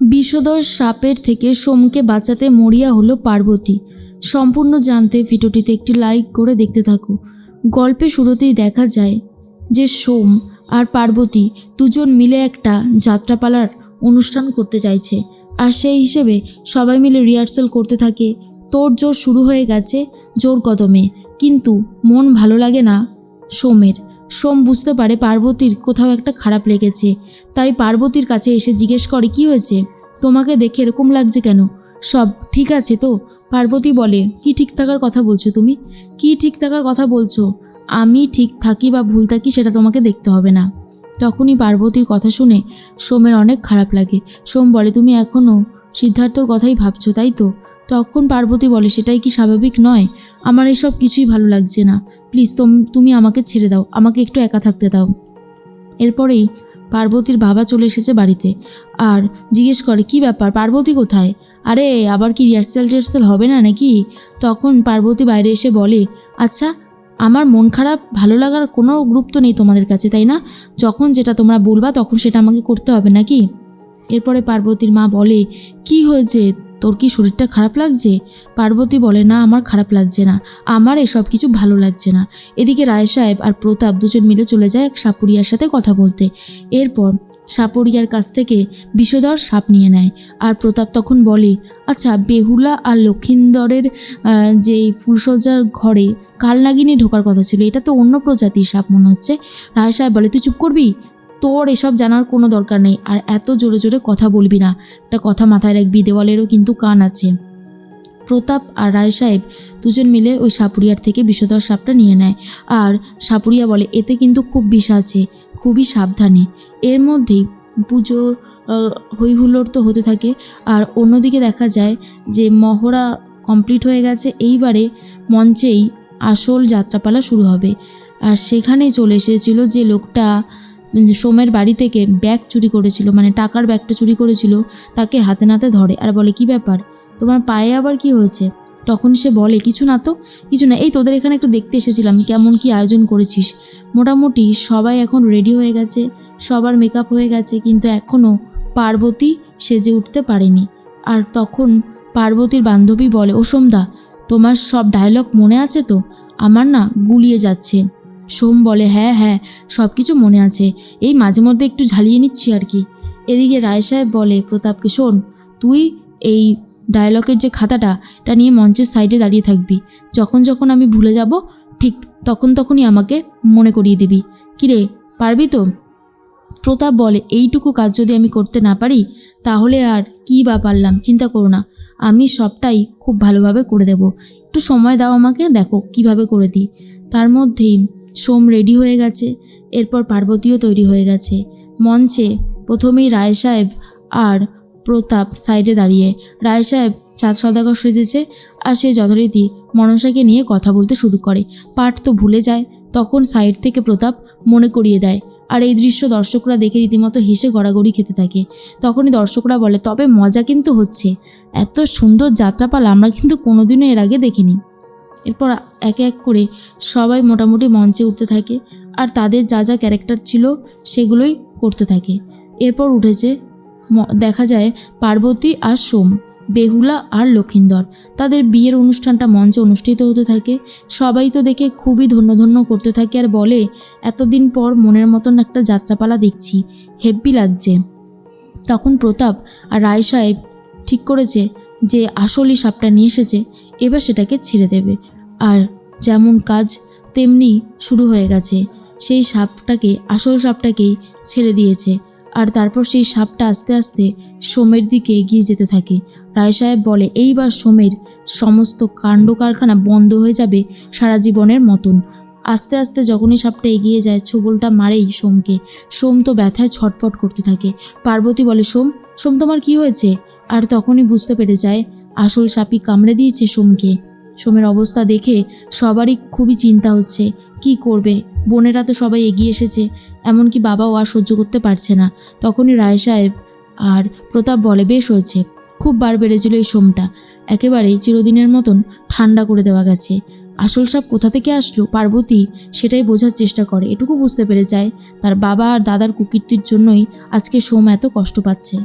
বিষধর সাপের থেকে সোমকে বাঁচাতে মরিয়া হলো পার্বতী। সম্পূর্ণ জানতে ভিডিওটিতে একটি লাইক করে দেখতে থাকো। গল্পে শুরুতেই দেখা যায় যে সোম আর পার্বতী দুজন মিলে একটা যাত্রাপালার অনুষ্ঠান করতে চাইছে। আর সেই হিসেবে সবাই মিলে রিহার্সাল করতে থাকে। তোর জোর শুরু হয়ে গেছে জোর কদমে। কিন্তু মন ভালো লাগে না সোমের। সোম বুঝতে পারে পার্বতীর কোথাও একটা খারাপ লেগেছে। তাই পার্বতীর কাছে এসে জিজ্ঞেস করে, কি হয়েছে? তোমাকে দেখে এরকম লাগছে কেন? সব ঠিক আছে তো? পার্বতী বলে, কি ঠিক থাকার কথা বলছো তুমি? কি ঠিক থাকার কথা বলছো? আমি ঠিক থাকি বা ভুল থাকি সেটা তোমাকে দেখতে হবে না। তখনই পার্বতীর কথা শুনে সোমের অনেক খারাপ লাগে। সোম বলে, তুমি এখনও সিদ্ধার্থর কথাই ভাবছ, তাই তো? তখন পার্বতী বলে, সেটাই কি স্বাভাবিক নয়? আমার এসব কিছুই ভালো লাগছে না। প্লিজ, তুমি আমাকে ছেড়ে দাও। আমাকে একটু একা থাকতে দাও। এরপরেই পার্বতীর বাবা চলে এসেছে বাড়িতে আর জিজ্ঞেস করে, কি ব্যাপার? পার্বতী কোথায়? আরে, আবার কি রিহার্সেল টিহার্সাল হবে না নাকি? তখন পার্বতী বাইরে এসে বলে আচ্ছা আমার মন খারাপ, ভালো লাগার কোনো গুরুত্ব নেই তোমাদের কাছে, তাই না? যখন যেটা তোমরা বলবা, তখন সেটা আমাকে করতে হবে নাকি? এরপরে পার্বতীর মা বলে, কি হয়েছে? তোর কি শরীরটা খারাপ লাগছে? পার্বতী বলে না আমার খারাপ লাগছে না। আমার এসব কিছু ভালো লাগছে না। এদিকে রায় সাহেব আর প্রতাপ দুজন মিলে চলে যায় এক সাপুরিয়ার সাথে কথা বলতে। এরপর সাপুরিয়ার কাছ থেকে বিষধর সাপ নিয়ে নেয়। আর প্রতাপ তখন বলে আচ্ছা বেহুলা আর লক্ষিন্দরের আহ, যে ফুলসজ্জার ঘরে কালনাগিনী ঢোকার কথা ছিল এটা তো অন্য প্রজাতির সাপ মনে হচ্ছে। রায় সাহেব বলে তুই চুপ করবি? তোর এসব জানার কোনো দরকার নেই আর এত জোরে জোরে কথা বলবি না। একটা কথা মাথায় রাখবি দেওয়ালেরও কিন্তু কান আছে। প্রতাপ আর রায় সাহেব দুজন মিলে ওই সাপুরিয়ার থেকে বিষধর সাপটা নিয়ে নেয়। আর সাপুরিয়া বলে এতে কিন্তু খুব বিষ আছে খুবই সাবধানে। এর মধ্যেই পুজোর আহ, হইহুল্লোড় তো হতে থাকে। আর অন্যদিকে দেখা যায় যে মহড়া কমপ্লিট হয়ে গেছে এইবারে মঞ্চেই আসল যাত্রাপালা শুরু হবে। আর সেখানেই চলে এসেছিল যে লোকটা সোমের বাড়ি থেকে ব্যাগ চুরি করেছিল মানে টাকার ব্যাগটা চুরি করেছিল, তাকে হাতে নাতে ধরে আর বলে, কি ব্যাপার? তোমার পায়ে আবার কি হয়েছে? তখন সে বলে, কিছু না তো, কিছু না, এই তোদের এখানে একটু দেখতে এসেছিলাম, কেমন কি আয়োজন করেছিস। মোটামুটি সবাই এখন রেডি হয়ে গেছে, সবার মেকআপ হয়ে গেছে, কিন্তু এখনও পার্বতী সেজে উঠতে পারেনি। আর তখন পার্বতীর বান্ধবী বলে, ও সোমদা, তোমার সব ডায়লগ মনে আছে তো? আমার না গুলিয়ে যাচ্ছে। সোম বলে হ্যাঁ হ্যাঁ সব কিছু মনে আছে। এই মাঝে মধ্যে একটু ঝালিয়ে নিচ্ছি আর কি। এদিকে রায় সাহেব বলে, প্রতাপকে শোন, তুই এই ডায়লগের যে খাতাটা, এটা নিয়ে মঞ্চের সাইডে দাঁড়িয়ে থাকবি। যখন যখন আমি ভুলে যাব, ঠিক তখন তখনই আমাকে মনে করিয়ে দিবি। কিরে পারবি তো? প্রতাপ বলে, এইটুকু কাজ যদি আমি করতে না পারি, তাহলে আর কী বা পারলাম? চিন্তা করো না। আমি সবটাই খুব ভালোভাবে করে দেব। একটু সময় দাও আমাকে, দেখো কীভাবে করে দিই। তার মধ্যেই সোম রেডি হয়ে গেছে। এরপর পার্বতীও তৈরি হয়ে গেছে। মঞ্চে প্রথমেই রায় সাহেব আর প্রতাপ সাইডে দাঁড়িয়ে। রায় সাহেব চাঁদ সদাগর সেজেছে আর সে যথারীতি মনসাকে নিয়ে কথা বলতে শুরু করে। পাঠ তো ভুলে যায়, তখন সাইড থেকে প্রতাপ মনে করিয়ে দেয়। আর এই দৃশ্য দর্শকরা দেখে রীতিমতো হেসে গড়াগড়ি খেতে থাকে। তখনই দর্শকরা বলে, তবে মজা কিন্তু হচ্ছে। এত সুন্দর যাত্রাপালা আমরা কিন্তু কোনোদিনও এর আগে দেখিনি। এরপর একে এক করে সবাই মোটামুটি মঞ্চে উঠতে থাকে আর তাদের যা যা ক্যারেক্টার ছিল সেগুলোই করতে থাকে। এরপর উঠেছে দেখা যায় পার্বতী আর সোম, বেহুলা আর লক্ষিন্দর। তাদের বিয়ের অনুষ্ঠানটা মঞ্চে অনুষ্ঠিত হতে থাকে। সবাই তো দেখে খুবই ধন্য ধন্য করতে থাকে আর বলে, এতদিন পর মনের মতন একটা যাত্রাপালা দেখছি, হেব্বি লাগছে। তখন প্রতাপ আর রায় সাহেব ঠিক করেছে যে, আসলই সাপটা নিয়ে এসেছে। এবার সেটাকে ছেড়ে দেবে। আর যেমন কাজ তেমনি শুরু হয়ে গেছে। সেই সাপটাকে, আসল সাপটাকেই ছেড়ে দিয়েছে। আর তারপর সেই সাপটা আস্তে আস্তে সোমের দিকে এগিয়ে যেতে থাকে। রায় সাহেব বলে, এইবার সোমের সমস্ত কাণ্ড কারখানা বন্ধ হয়ে যাবে সারা জীবনের মতন। আস্তে আস্তে যখনই সাপটা এগিয়ে যায়, ছোবলটা মারেই সোমকে। সোম তো ব্যথায় ছটপট করতে থাকে। পার্বতী বলে, সোম সোম তোমার কি হয়েছে? আর তখনই বুঝতে পেরে যায় আসল সাপই কামড়ে দিয়েছে সোমকে। সোমের অবস্থা দেখে সবারই খুবই চিন্তা হচ্ছে, কি করবে? বোনেরা তো সবাই এগিয়ে এসেছে, এমনকি বাবাও আর সহ্য করতে পারছে না। তখনই রায় সাহেব আর প্রতাপ বলে, বেশ হয়েছে, খুব বার বেড়েছিল এই সোমটা। একেবারেই চিরদিনের মতন ঠান্ডা করে দেওয়া গেছে। আসল সাপ কোথা থেকে আসলো? পার্বতী সেটাই বোঝার চেষ্টা করে, এটুকু বুঝতে পেরে যায়। তার বাবা আর দাদার কুকীর্তির জন্যই আজকে সোম এত কষ্ট পাচ্ছে।